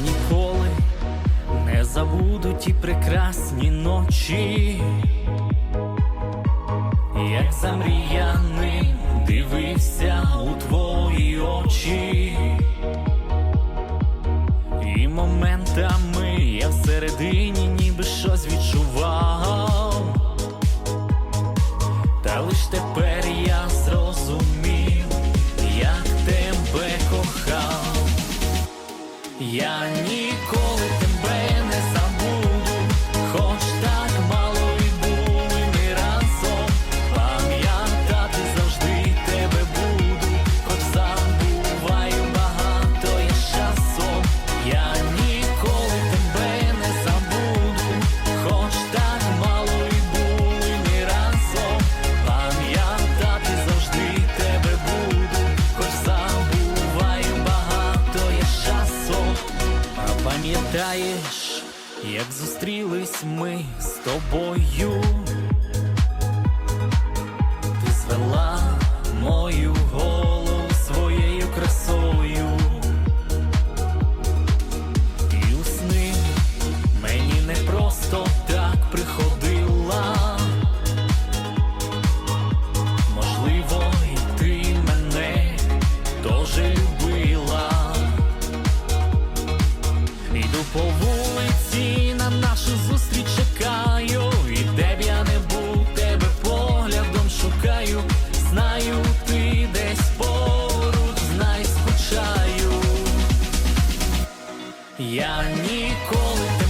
Ніколи не забуду ті прекрасні ночі, як замріяним дивився у твої очі, і моментами я всередині ніби щось відчував. Пам'ятаєш, як зустрілись ми з тобою. ніколи.